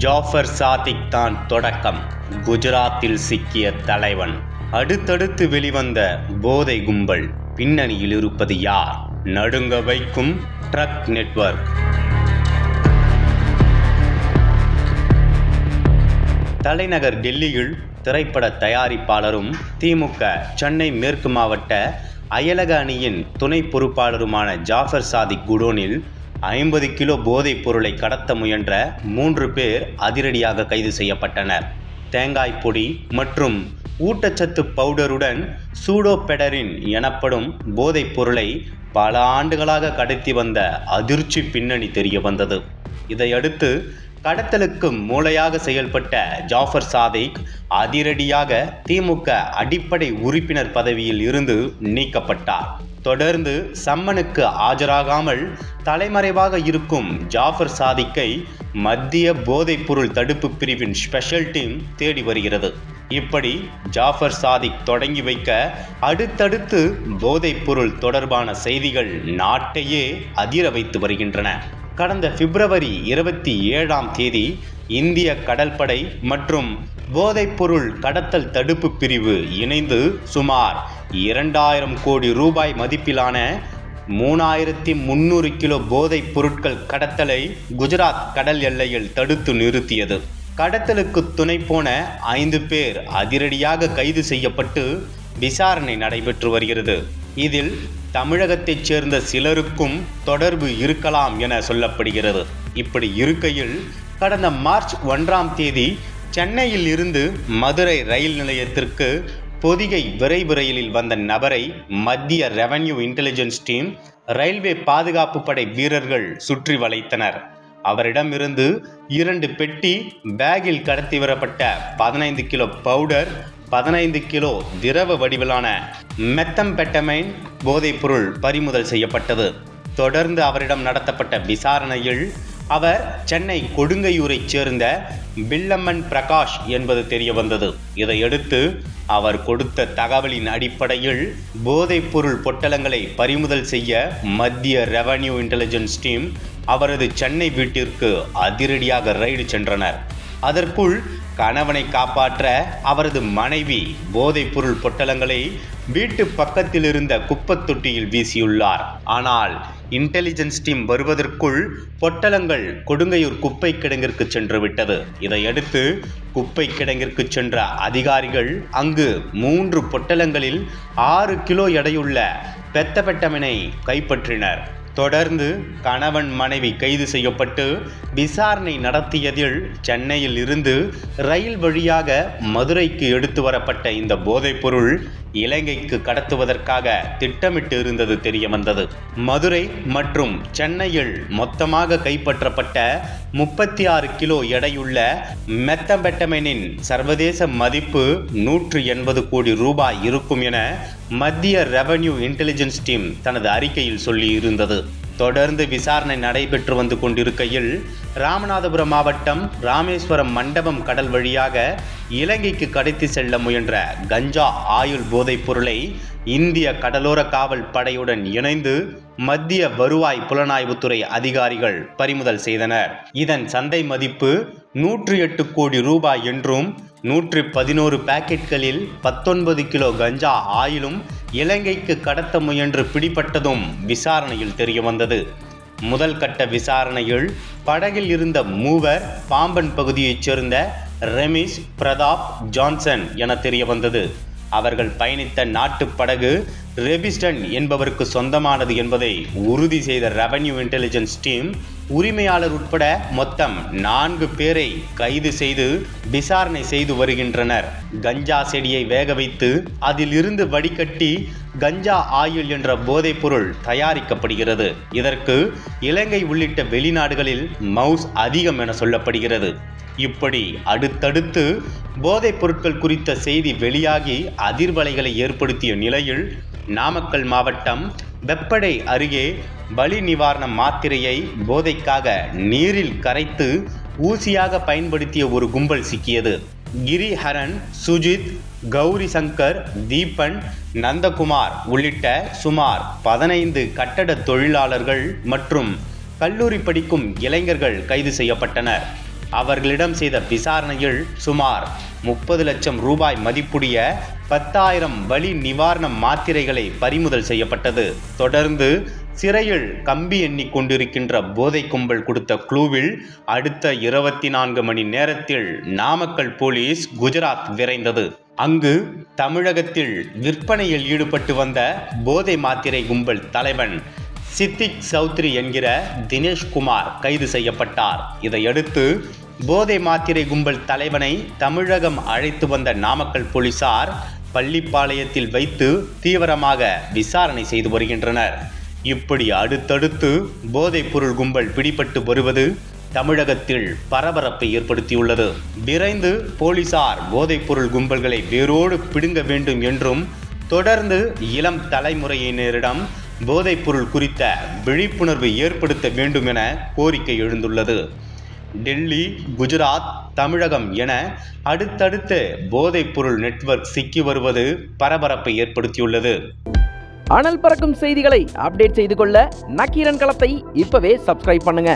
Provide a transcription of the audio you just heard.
ஜாஃபர் சாதிக் தான் தொடக்கம். குஜராத்தில் சிக்கிய தலைவன். அடுத்தடுத்து வெளிவந்த போதை கும்பல் பின்னணியில் இருப்பது யார்? நடுங்க வைக்கும் ட்ரக் நெட்வொர்க். தலைநகர் டெல்லியில் திரைப்பட தயாரிப்பாளரும் திமுக சென்னை மேற்கு மாவட்ட அயலக அணியின் துணை பொறுப்பாளருமான ஜாஃபர் சாதிக் குடோனில் ஐம்பது கிலோ போதைப் பொருளை கடத்த முயன்ற மூன்று பேர் அதிரடியாக கைது செய்யப்பட்டனர். தேங்காய் பொடி மற்றும் ஊட்டச்சத்து பவுடருடன் சூடோபெடரின் எனப்படும் போதைப் பொருளை பல ஆண்டுகளாக கடத்தி வந்த அதிர்ச்சி பின்னணி தெரிய வந்தது. இதையடுத்து கடத்தலுக்கு மூளையாக செயல்பட்ட ஜாஃபர் சாதிக் அதிரடியாக திமுக அடிப்படை உறுப்பினர் பதவியில் இருந்து நீக்கப்பட்டார். தொடர்ந்து சம்மனுக்கு ஆஜராகாமல் தலைமறைவாக இருக்கும் ஜாஃபர் சாதிக்கை மத்திய போதைப்பொருள் தடுப்பு பிரிவின் ஸ்பெஷல் டீம் தேடி வருகிறது. இப்படி ஜாஃபர் சாதிக் தொடங்கி வைக்க அடுத்தடுத்து போதைப்பொருள் தொடர்பான செய்திகள் நாட்டையே அதிர வைத்து வருகின்றன. கடந்த பிப்ரவரி இருபத்தி ஏழாம் தேதி இந்திய கடற்படை மற்றும் போதைப்பொருள் கடத்தல் தடுப்பு பிரிவு இணைந்து சுமார் இரண்டாயிரம் கோடி ரூபாய் மதிப்பிலான மூணாயிரத்தி முந்நூறு கிலோ போதைப் பொருட்கள் கடத்தலை குஜராத் கடல் எல்லையில் தடுத்து நிறுத்தியது. கடத்தலுக்கு துணை போன ஐந்து பேர் அதிரடியாக கைது செய்யப்பட்டு விசாரணை நடைபெற்று வருகிறது. இதில் தமிழகத்தைச் சேர்ந்த சிலருக்கும் தொடர்பு இருக்கலாம் என சொல்லப்படுகிறது. இப்படி இருக்கையில் கடந்த மார்ச் ஒன்றாம் தேதி சென்னையில் இருந்து மதுரை ரயில் நிலையத்திற்கு பொதிகை விரைவு ரயிலில் வந்த நபரை மத்திய ரெவன்யூ இன்டெலிஜென்ஸ் டீம் ரயில்வே பாதுகாப்பு படை வீரர்கள் சுற்றி வளைத்தனர். அவரிடமிருந்து இரண்டு பெட்டி பேக்கில் கடத்தி வரப்பட்ட பதினைந்து கிலோ பவுடர் பதினைந்து கிலோ திரவ வடிவிலான மெத்தம்பெட்டமைன் போதைப்பொருள் பறிமுதல் செய்யப்பட்டது. தொடர்ந்து அவரிடம் நடத்தப்பட்ட விசாரணையில் அவர் சென்னை கொடுங்கையூரைச் சேர்ந்த பில்லம்மன் பிரகாஷ் என்பது தெரிய வந்தது இதையடுத்து அவர் கொடுத்த தகவலின் அடிப்படையில் போதைப்பொருள் பொட்டலங்களை பறிமுதல் செய்ய மத்திய ரெவன்யூ இன்டெலிஜென்ஸ் டீம் அவரது சென்னை வீட்டிற்கு அதிரடியாக ரைடு சென்றனர். அதற்குள் கணவனை காப்பாற்ற அவரது மனைவி போதைப்பொருள் பொட்டலங்களை வீட்டு பக்கத்தில் இருந்த குப்பத் தொட்டியில் வீசியுள்ளார். ஆனால் இன்டெலிஜென்ஸ் டீம் வருவதற்குள் பொட்டலங்கள் கொடுங்கையூர் குப்பை கிடங்கிற்கு சென்று விட்டது இதையடுத்து குப்பை கிடங்கிற்கு சென்ற அதிகாரிகள் அங்கு மூன்று பொட்டலங்களில் ஆறு கிலோ எடையுள்ள பெத்தபெட்டமினை கைப்பற்றினர். தொடர்ந்து கணவன் மனைவி கைது செய்யப்பட்டு விசாரணை நடத்தியதில் சென்னையில் இருந்து ரயில் வழியாக மதுரைக்கு எடுத்து வரப்பட்ட இந்த போதைப்பொருள் இலங்கைக்கு கடத்துவதற்காக திட்டமிட்டு இருந்தது தெரிய வந்தது மதுரை மற்றும் சென்னையில் மொத்தமாக கைப்பற்றப்பட்ட முப்பத்தி ஆறு கிலோ எடையுள்ள மெத்தம்பெட்டமெனின் சர்வதேச மதிப்பு நூற்று எண்பது கோடி ரூபாய் இருக்கும் என மத்திய ரெவன்யூ இன்டெலிஜென்ஸ் டீம் தனது அறிக்கையில் சொல்லியிருந்தது. தொடர்ந்து விசாரணை நடைபெற்று வந்து கொண்டிருக்கையில் ராமநாதபுரம் மாவட்டம் ராமேஸ்வரம் மண்டபம் கடல் வழியாக இலங்கைக்கு கடத்தி செல்ல முயன்ற கஞ்சா ஆயுள் போதைப் பொருளை இந்திய கடலோர காவல் படையுடன் இணைந்து மத்திய வருவாய் புலனாய்வுத்துறை அதிகாரிகள் பறிமுதல் செய்தனர். இதன் சந்தை மதிப்பு நூற்றி எட்டு கோடி ரூபாய் என்றும் நூற்றி பதினோரு பாக்கெட்களில் பத்தொன்பது கிலோ கஞ்சா ஆயிலும் இலங்கைக்கு கடத்த முயன்று பிடிபட்டதும் விசாரணையில் தெரியவந்தது. முதல் கட்ட விசாரணையில் படகில் இருந்த மூவர் பாம்பன் பகுதியைச் சேர்ந்த ரெமிஸ் பிரதாப் ஜான்சன் என தெரியவந்தது. அவர்கள் பயணித்த நாட்டு படகு ரெபிஸ்டன் என்பவருக்கு சொந்தமானது என்பதை உறுதி செய்த ரெவன்யூ இன்டெலிஜென்ஸ் டீம் உரிமையாளர் உட்பட மொத்தம் நான்கு பேரை கைது செய்து விசாரணை செய்து வருகின்றனர். கஞ்சா செடியை வேக வைத்து அதில் இருந்து வடிகட்டி கஞ்சா ஆயுள் என்ற போதைப்பொருள் தயாரிக்கப்படுகிறது. இதற்கு இலங்கை உள்ளிட்ட வெளிநாடுகளில் மவுஸ் அதிகம் என சொல்லப்படுகிறது. இப்படி அடுத்தடுத்து போதைப் பொருட்கள் குறித்த செய்தி வெளியாகி அதிர்வலைகளை ஏற்படுத்திய நிலையில் நாமக்கல் மாவட்டம் வெப்படை அருகே பலி நிவாரண மாத்திரையை போதைக்காக நீரில் கரைத்து ஊசியாக பயன்படுத்திய ஒரு கும்பல் சிக்கியது. கிரிஹரன் சுஜித் கௌரி சங்கர் தீபன் நந்தகுமார் உள்ளிட்ட சுமார் பதினைந்து கட்டட தொழிலாளர்கள் மற்றும் கல்லூரி படிக்கும் இளைஞர்கள் கைது செய்யப்பட்டனர். அவர்களிடம் செய்த விசாரணையில் சுமார் முப்பது லட்சம் ரூபாய் மதிப்புடைய பத்தாயிரம் வலி நிவாரண மாத்திரைகளை பறிமுதல் செய்யப்பட்டது. தொடர்ந்து சிறையில் கம்பி எண்ணிக் கொண்டிருக்கின்ற போதை கும்பல் கொடுத்த குழுவில் அடுத்த இருபத்தி நான்கு மணி நேரத்தில் நாமக்கல் போலீஸ் குஜராத் விரைந்தது. அங்கு தமிழகத்தில் விற்பனையில் ஈடுபட்டு வந்த போதை மாத்திரை கும்பல் தலைவன் சித்திக் சௌத்ரி என்கிற தினேஷ்குமார் கைது செய்யப்பட்டார். இதையடுத்து போதை மாத்திரை கும்பல் தலைவனை தமிழகம் அழைத்து வந்த நாமக்கல் போலீசார் பள்ளிப்பாளையத்தில் வைத்து தீவிரமாக விசாரணை செய்து வருகின்றனர். இப்படி அடுத்தடுத்து போதைப் பொருள் கும்பல் பிடிபட்டு வருவது தமிழகத்தில் பரபரப்பை ஏற்படுத்தியுள்ளது. விரைந்து போலீசார் போதைப் பொருள் கும்பல்களை வேரோடு பிடுங்க வேண்டும் என்றும் தொடர்ந்து இளம் தலைமுறையினரிடம் போதைப்பொருள் குறித்த விழிப்புணர்வை ஏற்படுத்த வேண்டும் என கோரிக்கை எழுந்துள்ளது. டெல்லி குஜராத் தமிழகம் என அடுத்தடுத்து போதைப்பொருள் நெட்வொர்க் சிக்கி வருவது பரபரப்பை ஏற்படுத்தியுள்ளது. அனல் பறக்கும் செய்திகளை அப்டேட் செய்து கொள்ள நக்கீரன் களத்தை இப்பவே சப்ஸ்கிரைப் பண்ணுங்க.